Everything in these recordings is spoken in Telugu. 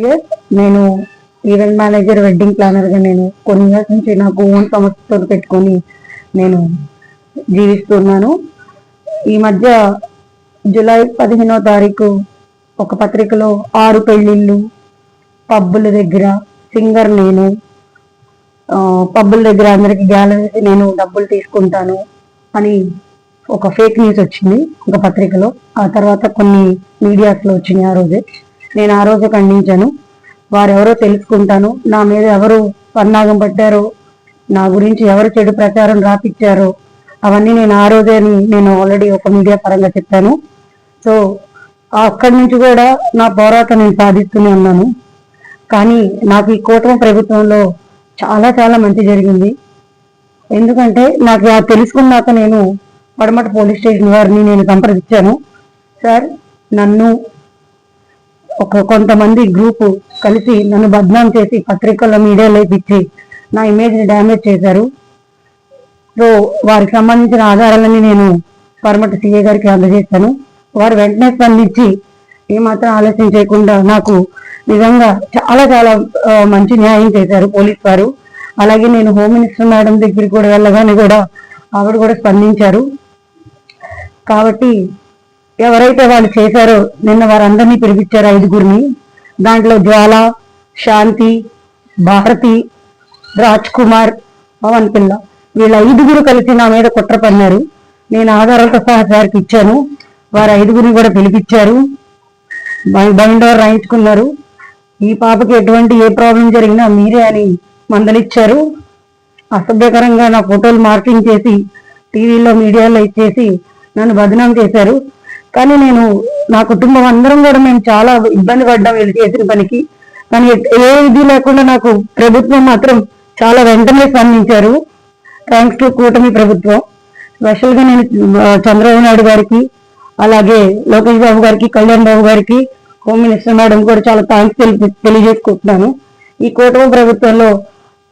ఇయర్స్ నేను ఈవెంట్ మేనేజర్ వెడ్డింగ్ ప్లానర్గా నేను కొన్ని ఇయర్స్ నుంచి నాకు ఓన్ సమస్యతో పెట్టుకొని నేను జీవిస్తున్నాను. ఈ మధ్య జూలై పదిహేనో తారీఖు ఒక పత్రికలో ఆరు పెళ్ళిళ్ళు పబ్బుల దగ్గర సింగర్ నేను. పబ్బుల దగ్గర అందరికి గ్యాలరీ నేను డబ్బులు తీసుకుంటాను అని ఒక ఫేక్ న్యూస్ వచ్చింది ఒక పత్రికలో. ఆ తర్వాత కొన్ని మీడియాస్లో వచ్చినాయి ఆ రోజే. నేను ఆ రోజు ఖండించాను. వారెవరో తెలుసుకుంటాను. నా మీద ఎవరు పన్నాగం పట్టారో నా గురించి ఎవరు చెడు ప్రచారం రాపిచ్చారో అవన్నీ నేను ఆ రోజే నేను ఆల్రెడీ ఒక మీడియా పరంగా చెప్పాను. సో అక్కడి నుంచి కూడా నా పోరాటం నేను సాధిస్తూనే ఉన్నాను. కానీ నాకు ఈ కూటమి ప్రభుత్వంలో చాలా చాలా మంచి జరిగింది. ఎందుకంటే నాకు ఆ తెలుసుకున్నాక నేను పడమట పోలీస్ స్టేషన్ వారిని నేను సంప్రదించాను. సార్ నన్ను ఒక కొంతమంది గ్రూప్ కలిసి నన్ను బద్నాం చేసి పత్రికల్లో మీడియాలో ఇచ్చి నా ఇమేజ్ని డ్యామేజ్ చేశారు. సో వారికి సంబంధించిన ఆధారాలన్నీ నేను పరమట సిఏ గారికి అందజేశాను వారు వెంటనే స్పందించి ఏమాత్రం ఆలస్యం చేయకుండా నాకు నిజంగా చాలా చాలా మంచి న్యాయం చేశారు పోలీస్ వారు. అలాగే నేను హోమ్ మినిస్టర్ మేడం దగ్గరికి కూడా వెళ్ళగానే కూడా ఆవిడ కూడా స్పందించారు. కాబట్టి ఎవరైతే వాళ్ళు చేశారో నిన్న వారందరినీ పిలిపించారు ఐదుగురిని. దాంట్లో జ్వాల శాంతి భారతి రాజ్ కుమార్ పవన్ పిల్ల. వీళ్ళ ఐదుగురు కలిసి నా మీద కుట్ర పన్నారు నేను ఆధారాలతో సహా సార్కి ఇచ్చాను. వారు ఐదుగురిని కూడా పిలిపించారు. బైండ్ రాయించుకున్నారు. ఈ పాపకి ఎటువంటి ఏ ప్రాబ్లం జరిగినా మీరే అని మందలిచ్చారు. అసభ్యకరంగా నా ఫోటోలు మార్కింగ్ చేసి టీవీలో మీడియాలో ఇచ్చేసి నన్ను బదనాం చేశారు. కానీ నేను నా కుటుంబం అందరం కూడా మేము చాలా ఇబ్బంది పడ్డాం వీళ్ళు చేసిన పనికి. కానీ ఏ ఇది లేకుండా నాకు ప్రభుత్వం మాత్రం చాలా వెంటనే స్పందించారు. థ్యాంక్స్ టు కూటమి ప్రభుత్వం. స్పెషల్గా నేను చంద్రబాబు నాయుడు గారికి అలాగే లోకేష్ బాబు గారికి కళ్యాణ్ బాబు గారికి హోమ్ మినిస్టర్ మేడం కూడా చాలా థ్యాంక్స్ తెలి తెలియజేసుకుంటున్నాను. ఈ కూటమి ప్రభుత్వంలో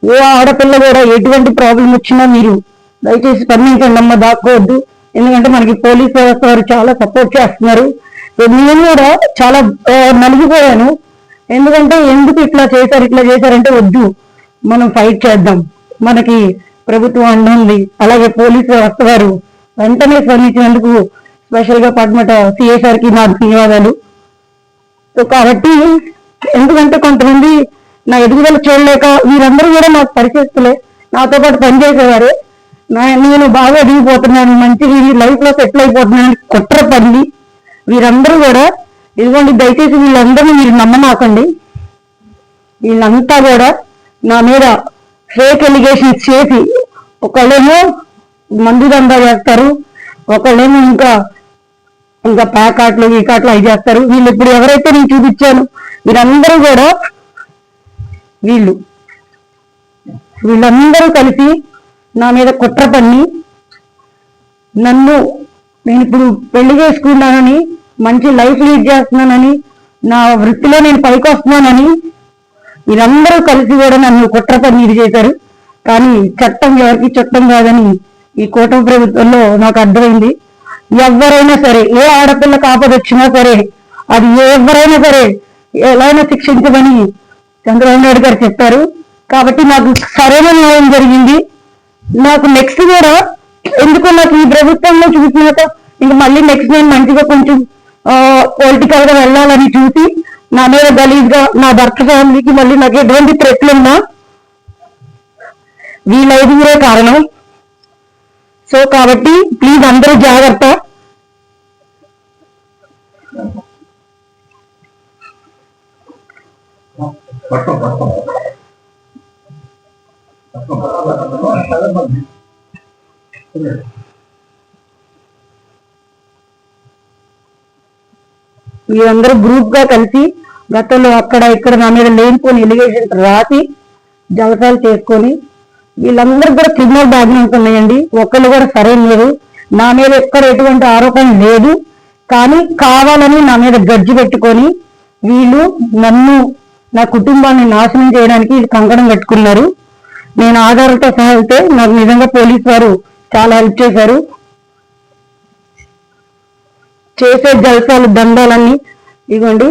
ఏ ఆడపిల్ల కూడా ఎటువంటి ప్రాబ్లం వచ్చినా మీరు దయచేసి స్పందించండి. అమ్మ దాక్కోవద్దు. ఎందుకంటే మనకి పోలీస్ వ్యవస్థ వారు చాలా సపోర్ట్ చేస్తున్నారు. నేను కూడా చాలా నలిగిపోయాను. ఎందుకంటే ఎందుకు ఇట్లా చేశారు ఇట్లా చేశారంటే వద్దు. మనం ఫైట్ చేద్దాం. మనకి ప్రభుత్వం అండుంది అలాగే పోలీస్ వ్యవస్థ వారు వెంటనే స్పందించినందుకు స్పెషల్గా పడమట సిఎస్ఆర్కి నా ధన్యవాదాలు. సో కాబట్టి ఎందుకంటే కొంతమంది నా ఎదుగుదల చూడలేక వీరందరూ కూడా నాకు పరిచయస్తులే. నాతో పాటు పనిచేసేవారే. నేను బాగా ఎదిగిపోతున్నాను మంచి లైఫ్లో సెటిల్ అయిపోతున్నాను కుట్ర పల్లి వీరందరూ కూడా ఇదిగోండి దయచేసి వీళ్ళందరినీ మీరు నమ్మమాకండి వీళ్ళంతా కూడా నా మీద ఫేక్ ఎలిగేషన్స్ చేసి ఒకళ్ళేమో మందు దందా చేస్తారు ఒకళ్ళేమో ఇంకా ఇంకా ప్యాకాట్లు గీకాట్లు అవి చేస్తారు. వీళ్ళు ఇప్పుడు ఎవరైతే నేను చూపించాను వీరందరూ కూడా వీళ్ళు. వీళ్ళందరూ కలిసి నా మీద కుట్ర పన్ని నన్ను నేను ఇప్పుడు పెళ్ళి చేసుకున్నానని మంచి లైఫ్ లీడ్ చేస్తున్నానని నా వృత్తిలో నేను పైకి వస్తున్నానని వీరందరూ కలిసి కూడా నన్ను కుట్ర పని ఇది చేశారు. కానీ చట్టం ఎవరికి చట్టం కాదని ఈ కూటమి ప్రభుత్వంలో నాకు అర్థమైంది. ఎవరైనా సరే ఏ ఆడపిల్ల కాపదొచ్చినా వచ్చినా సరే అది ఎవరైనా సరే ఎలాగైనా శిక్షించమని చంద్రబాబు నాయుడు గారు చెప్పారు. కాబట్టి నాకు సరైన న్యాయం జరిగింది. నాకు నెక్స్ట్ కూడా ఎందుకో నాకు ఈ ప్రభుత్వంలో చూసినాక ఇంకా మళ్ళీ నెక్స్ట్ నేను మంచిగా కొంచెం పొలిటికల్గా వెళ్ళాలని చూసి నా మీద గలీజ్గా నా భర్త ఫ్యామిలీకి మళ్ళీ నాకు ఎటువంటి థ్రెట్లు ఉన్నా వీళ్ళ కారణం. సో కాబట్టి ప్లీజ్ అందరూ జాగ్రత్త. పట్టుకో పట్టుకో వీళ్ళందరూ గ్రూప్గా కలిసి గతంలో అక్కడ ఇక్కడ నా మీద లేనిపోని ఎలిగేషన్ రాసి జలసాలు చేసుకొని వీళ్ళందరూ కూడా క్రిమినల్ బ్యాక్గ్రౌండ్స్ ఉన్నాయండి. ఒక్కళ్ళు కూడా సరైన లేదు నా మీద ఎక్కడ ఎటువంటి ఆరోపణ లేదు. కానీ కావాలని నా మీద గడ్జి పెట్టుకొని వీళ్ళు నన్ను నా కుటుంబాన్ని నాశనం చేయడానికి ఇది కంకణం కట్టుకున్నారు. నేను ఆధారాలతో సహా వెళ్తే నాకు నిజంగా పోలీస్ వారు చాలా హెల్ప్ చేశారు. చేసే జల్సాలు దండాలన్నీ ఇగోండి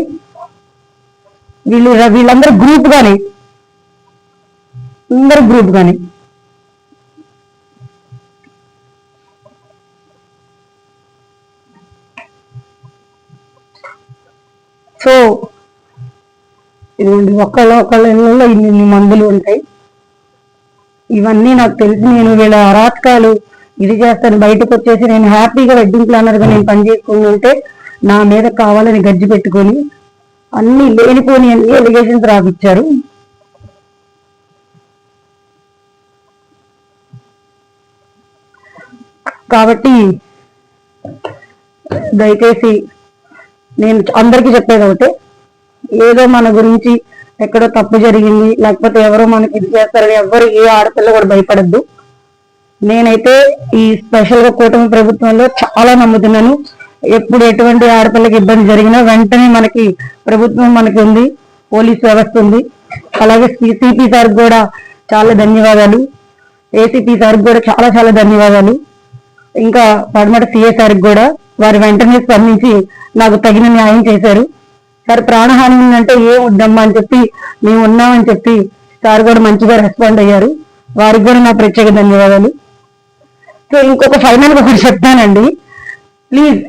వీళ్ళు వీళ్ళందరూ గ్రూప్ గానే. అందరూ గ్రూప్ గానే. సో ఇదిగోండి ఒకళ్ళ ఒకళ్ళ ఇళ్ళలో ఇన్ని ఇన్ని మందులు ఉంటాయి. ఇవన్నీ నాకు తెలిసి నేను వీళ్ళ అరాత్కాలు ఇది చేస్తాను బయటకు వచ్చేసి నేను హ్యాపీగా వెడ్డింగ్ ప్లానర్గా నేను పని ఉంటే నా మీద కావాలని గజ్జి పెట్టుకొని అన్ని లేనిపోని అన్ని ఎలిగేషన్స్ రాపిచ్చారు. కాబట్టి దయచేసి నేను అందరికీ చెప్పేది ఒకటే ఏదో మన గురించి ఎక్కడో తప్పు జరిగింది లేకపోతే ఎవరో మనకి ఇది చేస్తారని ఎవరు ఏ ఆడపిల్ల కూడా భయపడద్దు. నేనైతే ఈ స్పెషల్గా కూటమి ప్రభుత్వంలో చాలా నమ్ముతున్నాను. ఎప్పుడు ఎటువంటి ఆడపిల్లకి ఇబ్బంది జరిగినా వెంటనే మనకి ప్రభుత్వం మనకి ఉంది పోలీస్ వ్యవస్థ ఉంది. అలాగే సిపి సార్ కూడా చాలా ధన్యవాదాలు. ఏసీపీ సార్ కూడా చాలా చాలా ధన్యవాదాలు. ఇంకా పడమట సార్కి కూడా వారు వెంటనే స్పందించి నాకు తగిన న్యాయం చేశారు. సార్ ప్రాణహాని ఉందంటే ఏం వద్దమ్మా అని చెప్పి మేము ఉన్నామని చెప్పి సార్ కూడా మంచిగా రెస్పాండ్ అయ్యారు. వారికి కూడా నా ప్రత్యేక ధన్యవాదాలు. సో ఇంకొక ఫైనల్ ఒకటి చెప్తానండి. ప్లీజ్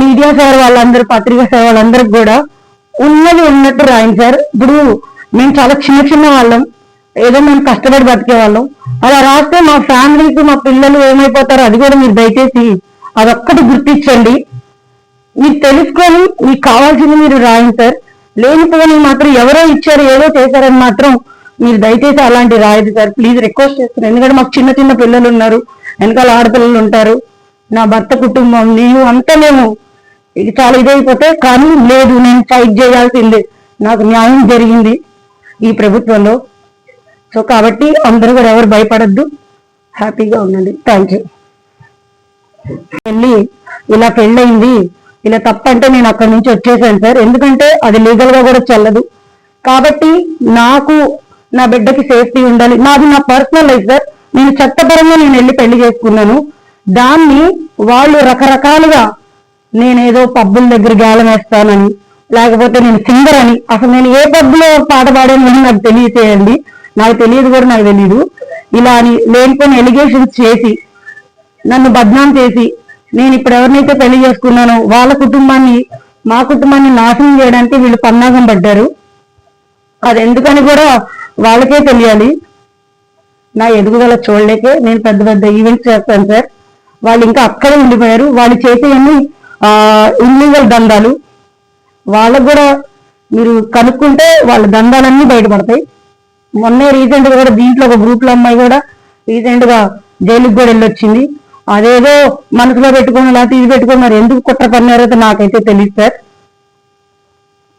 మీడియా సార్ వాళ్ళందరూ పత్రికా సార్ వాళ్ళందరికి కూడా ఉన్నది ఉన్నట్టు రాయండి సార్. ఇప్పుడు మేము చాలా చిన్న చిన్న వాళ్ళం. ఏదో మేము కష్టపడి బతికే వాళ్ళం. అలా రాస్తే మా ఫ్యామిలీకి మా పిల్లలు ఏమైపోతారో అది కూడా మీరు దయచేసి అదొక్కటి గుర్తించండి. మీకు తెలుసుకొని మీకు కావాల్సింది మీరు రాయండి సార్. లేనిపోని మాత్రం ఎవరో ఇచ్చారు ఏదో చేశారని మాత్రం మీరు దయచేసి అలాంటి రాయదు సార్. ప్లీజ్ రిక్వెస్ట్ చేస్తున్నాను ఎందుకంటే మాకు చిన్న చిన్న పిల్లలు ఉన్నారు. వెనకాల ఆడపిల్లలు ఉంటారు. నా భర్త కుటుంబం నేను అంతా మేము ఇది చాలా ఇదైపోతే కానీ లేదు నేను ఫైట్ చేయాల్సిందే. నాకు న్యాయం జరిగింది ఈ ప్రభుత్వంలో. సో కాబట్టి అందరూ కూడా ఎవరు భయపడద్దు. హ్యాపీగా ఉండండి. థ్యాంక్ యూ వెళ్ళి ఇలా పెళ్ళయింది. ఇలా తప్పంటే నేను అక్కడి నుంచి వచ్చేసాను సార్. ఎందుకంటే అది లీగల్గా కూడా చెల్లదు. కాబట్టి నాకు నా బిడ్డకి సేఫ్టీ ఉండాలి. నాది నా పర్సనల్ లైఫ్ సార్. నేను చట్టపరంగా నేను వెళ్ళి పెళ్ళి చేసుకున్నాను. దాన్ని వాళ్ళు రకరకాలుగా నేనేదో పబ్బుల దగ్గర గాలం వేస్తానని లేకపోతే నేను సింగర్ అని అసలు నేను ఏ పబ్బులో పాట పాడాను అని నాకు తెలియచేయండి. నాకు తెలియదు కూడా నాకు తెలియదు ఇలా అని లేనిపోయిన ఎలిగేషన్స్ చేసి నన్ను బద్నాం చేసి నేను ఇప్పుడు ఎవరినైతే పెళ్ళి చేసుకున్నానో వాళ్ళ కుటుంబాన్ని మా కుటుంబాన్ని నాశనం చేయడానికి వీళ్ళు పన్నాగం పడ్డారు. అది ఎందుకని కూడా వాళ్ళకే తెలియాలి. నా ఎదుగుదల చూడలేకే నేను పెద్ద పెద్ద ఈవెంట్స్ చేస్తాను సార్. వాళ్ళు ఇంకా అక్కడే ఉండిపోయారు. వాళ్ళు చేసేవన్నీ ఇల్లీగల్ దందాలు. వాళ్ళకు కూడా మీరు కనుక్కుంటే వాళ్ళ దందాలన్నీ బయటపడతాయి. మొన్నే రీసెంట్గా కూడా దీంట్లో ఒక గ్రూప్లో అమ్మాయి కూడా రీసెంట్గా జైలుకి కూడా వెళ్ళొచ్చింది. అదేదో మనసులో పెట్టుకోను లేకపోతే ఇది పెట్టుకోను మరి ఎందుకు కుట్ర పన్నారో నాకైతే తెలియదు సార్.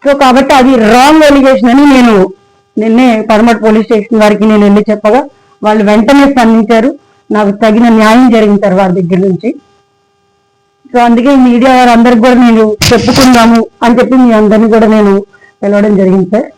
సో కాబట్టి అది రాంగ్ ఎలిగేషన్ అని నేను నిన్నే పడమట పోలీస్ స్టేషన్ వారికి నేను వెళ్ళి చెప్పగా వాళ్ళు వెంటనే స్పందించారు. నాకు తగిన న్యాయం జరిగింది సార్ వారి దగ్గర నుంచి. సో అందుకే మీడియా వారందరికి కూడా నేను చెప్పుకుందాము అని చెప్పి మీ అందరినీ కూడా నేను పిలవడం జరిగింది సార్.